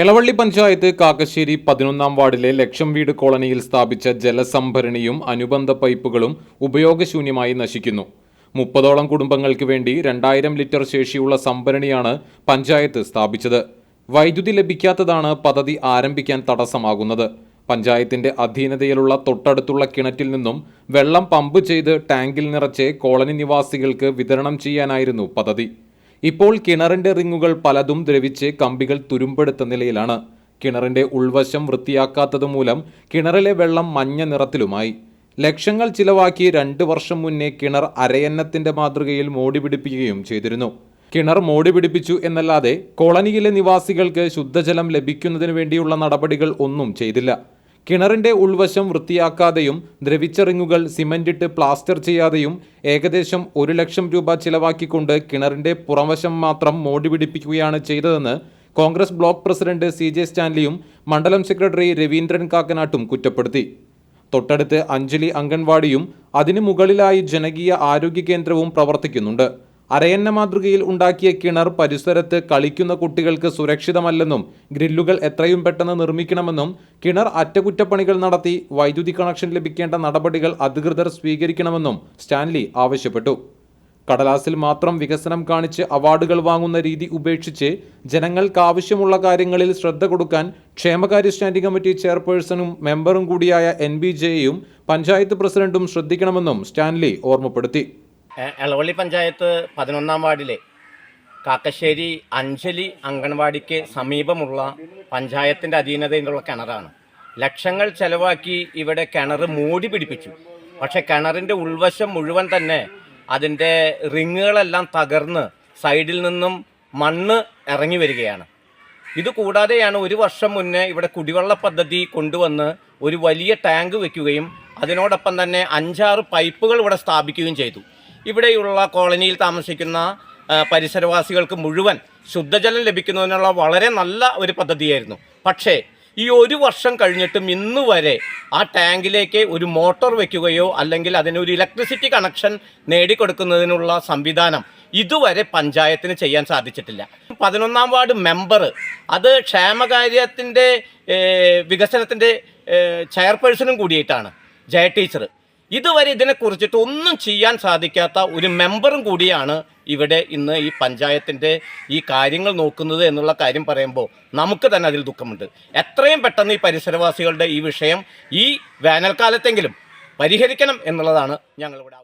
എളവള്ളി പഞ്ചായത്ത് കാക്കശ്ശേരി പതിനൊന്നാം വാർഡിലെ ലക്ഷം വീട് കോളനിയിൽ സ്ഥാപിച്ച ജലസംഭരണിയും അനുബന്ധ പൈപ്പുകളും ഉപയോഗശൂന്യമായി നശിക്കുന്നു. മുപ്പതോളം കുടുംബങ്ങൾക്ക് വേണ്ടി രണ്ടായിരം ലിറ്റർ ശേഷിയുള്ള സംഭരണിയാണ് പഞ്ചായത്ത് സ്ഥാപിച്ചത്. വൈദ്യുതി ലഭിക്കാത്തതാണ് പദ്ധതി ആരംഭിക്കാൻ തടസ്സമാകുന്നത്. പഞ്ചായത്തിന്റെ അധീനതയിലുള്ള തൊട്ടടുത്തുള്ള കിണറ്റിൽ നിന്നും വെള്ളം പമ്പ് ചെയ്ത് ടാങ്കിൽ നിറച്ച് കോളനി നിവാസികൾക്ക് വിതരണം ചെയ്യാനായിരുന്നു പദ്ധതി. ഇപ്പോൾ കിണറിന്റെ റിങ്ങുകൾ പലതും ദ്രവിച്ച് കമ്പികൾ തുരുമ്പെടുത്ത നിലയിലാണ്. കിണറിന്റെ ഉൾവശം വൃത്തിയാക്കാത്തത് മൂലം കിണറിലെ വെള്ളം മഞ്ഞ നിറത്തിലുമായി. ലക്ഷങ്ങൾ ചിലവാക്കി രണ്ട് വർഷം മുന്നേ കിണർ അരയന്നത്തിന്റെ മാതൃകയിൽ മോടിപിടിപ്പിക്കുകയും ചെയ്തിരുന്നു. കിണർ മോടിപിടിപ്പിച്ചു എന്നല്ലാതെ കോളനിയിലെ നിവാസികൾക്ക് ശുദ്ധജലം ലഭിക്കുന്നതിന് വേണ്ടിയുള്ള നടപടികൾ ഒന്നും ചെയ്തില്ല. കിണറിന്റെ ഉൾവശം വൃത്തിയാക്കാതെയും ദ്രവിച്ചറിങ്ങുകൾ സിമന്റിട്ട് പ്ലാസ്റ്റർ ചെയ്യാതെയും ഏകദേശം ഒരു ലക്ഷം രൂപ ചിലവാക്കിക്കൊണ്ട് കിണറിന്റെ പുറംവശം മാത്രം മോടി പിടിപ്പിക്കുകയാണ് ചെയ്തതെന്ന് Congress block president C J സ്റ്റാൻലിയും മണ്ഡലം സെക്രട്ടറി രവീന്ദ്രൻ കാക്കനാട്ടും കുറ്റപ്പെടുത്തി. തൊട്ടടുത്ത് അഞ്ജലി അംഗൻവാടിയും അതിനു മുകളിലായി ജനകീയ ആരോഗ്യ കേന്ദ്രവും പ്രവർത്തിക്കുന്നുണ്ട്. അരയന്ന മാതൃകയിൽ ഉണ്ടാക്കിയ കിണർ പരിസരത്ത് കളിക്കുന്ന കുട്ടികൾക്ക് സുരക്ഷിതമല്ലെന്നും ഗ്രില്ലുകൾ എത്രയും പെട്ടെന്ന് നിർമ്മിക്കണമെന്നും കിണർ അറ്റകുറ്റപ്പണികൾ നടത്തി വൈദ്യുതി കണക്ഷൻ ലഭിക്കേണ്ട നടപടികൾ അധികൃതർ സ്വീകരിക്കണമെന്നും സ്റ്റാൻലി ആവശ്യപ്പെട്ടു. കടലാസിൽ മാത്രം വികസനം കാണിച്ച് അവാർഡുകൾ വാങ്ങുന്ന രീതി ഉപേക്ഷിച്ച് ജനങ്ങൾക്ക് ആവശ്യമുള്ള കാര്യങ്ങളിൽ ശ്രദ്ധ കൊടുക്കാൻ ക്ഷേമകാര്യ സ്റ്റാൻഡിംഗ് കമ്മിറ്റി ചെയർപേഴ്സണും മെമ്പറും കൂടിയായ എൻ ബി ജെയും പഞ്ചായത്ത് പ്രസിഡന്റും ശ്രദ്ധിക്കണമെന്നും സ്റ്റാൻലി ഓർമ്മപ്പെടുത്തി. എളവള്ളി പഞ്ചായത്ത് പതിനൊന്നാം വാർഡിലെ കാക്കശ്ശേരി അഞ്ജലി അംഗൻവാടിക്ക് സമീപമുള്ള പഞ്ചായത്തിന്റെ അധീനതയിലുള്ള കിണറാണ്. ലക്ഷങ്ങൾ ചെലവാക്കി ഇവിടെ കിണർ മൂടി പിടിപ്പിച്ചു. പക്ഷേ കിണറിന്റെ ഉൾവശം മുഴുവൻ തന്നെ അതിന്റെ റിങ്ങുകളെല്ലാം തകർന്ന് സൈഡിൽ നിന്നും മണ്ണ് ഇറങ്ങി വരികയാണ്. ഇത് കൂടാതെയാണ് ഒരു വർഷം മുന്നേ ഇവിടെ കുടിവെള്ള പദ്ധതി കൊണ്ടുവന്ന് ഒരു വലിയ ടാങ്ക് വയ്ക്കുകയും അതിനോടൊപ്പം തന്നെ അഞ്ചാറ് പൈപ്പുകൾ ഇവിടെ സ്ഥാപിക്കുകയും ചെയ്തു. ഇവിടെയുള്ള കോളനിയിൽ താമസിക്കുന്ന പരിസരവാസികൾക്ക് മുഴുവൻ ശുദ്ധജലം ലഭിക്കുന്നതിനുള്ള വളരെ നല്ല ഒരു പദ്ധതിയായിരുന്നു. പക്ഷേ ഈ ഒരു വർഷം കഴിഞ്ഞിട്ടും ഇന്ന് വരെ ആ ടാങ്കിലേക്ക് ഒരു മോട്ടോർ വെക്കുകയോ അല്ലെങ്കിൽ അതിനൊരു ഇലക്ട്രിസിറ്റി കണക്ഷൻ നേടിക്കൊടുക്കുന്നതിനുള്ള സംവിധാനം ഇതുവരെ പഞ്ചായത്തിന് ചെയ്യാൻ സാധിച്ചിട്ടില്ല. പതിനൊന്നാം വാർഡ് മെമ്പർ അത് ക്ഷേമകാര്യത്തിന്റെ വികസനത്തിന്റെ ചെയർപേഴ്സണും കൂടിയിട്ടാണ് ജയ ടീച്ചർ ഇതുവരെ ഇതിനെക്കുറിച്ചിട്ട് ഒന്നും ചെയ്യാൻ സാധിക്കാത്ത ഒരു മെമ്പറും കൂടിയാണ് ഇവിടെ ഇന്ന് ഈ പഞ്ചായത്തിന്റെ ഈ കാര്യങ്ങൾ നോക്കുന്നത് എന്നുള്ള കാര്യം പറയുമ്പോൾ നമുക്ക് തന്നെ അതിൽ ദുഃഖമുണ്ട്. എത്രയും പെട്ടെന്ന് ഈ പരിസരവാസികളുടെ ഈ വിഷയം ഈ വേനൽക്കാലത്തെങ്കിലും പരിഹരിക്കണം എന്നുള്ളതാണ് ഞങ്ങളിവിടെ